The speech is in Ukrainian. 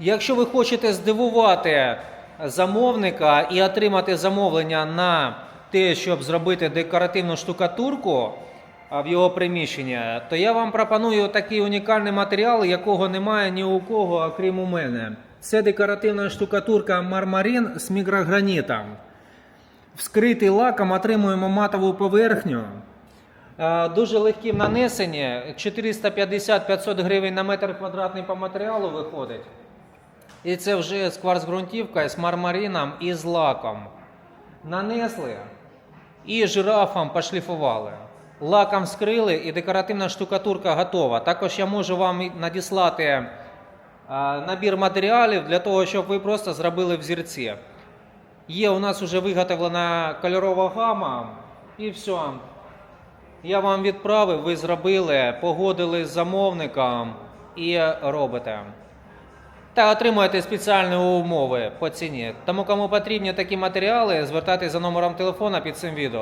Якщо ви хочете здивувати замовника і отримати замовлення на те, щоб зробити декоративну штукатурку в його приміщенні, то я вам пропоную такий унікальний матеріал, якого немає ні у кого, окрім у мене. Це декоративна штукатурка мармарин з мікрогранітом. Вскритий лаком отримуємо матову поверхню. Дуже легкі в нанесенні. 450-500 гривень на метр квадратний по матеріалу виходить. І це вже з кварцґрунтівкою, з мармарином і з лаком. Нанесли і жирафом пошліфували. Лаком скрили і декоративна штукатурка готова. Також я можу вам надіслати е, набір матеріалів для того, щоб ви просто зробили взірці. Є у нас вже виготовлена кольорова гама і все. Я вам відправив, ви зробили, погодили з замовником і робите. Та отримуєте спеціальні умови по ціні. Тому кому потрібні такі матеріали, звертайтеся за номером телефона під цим відео.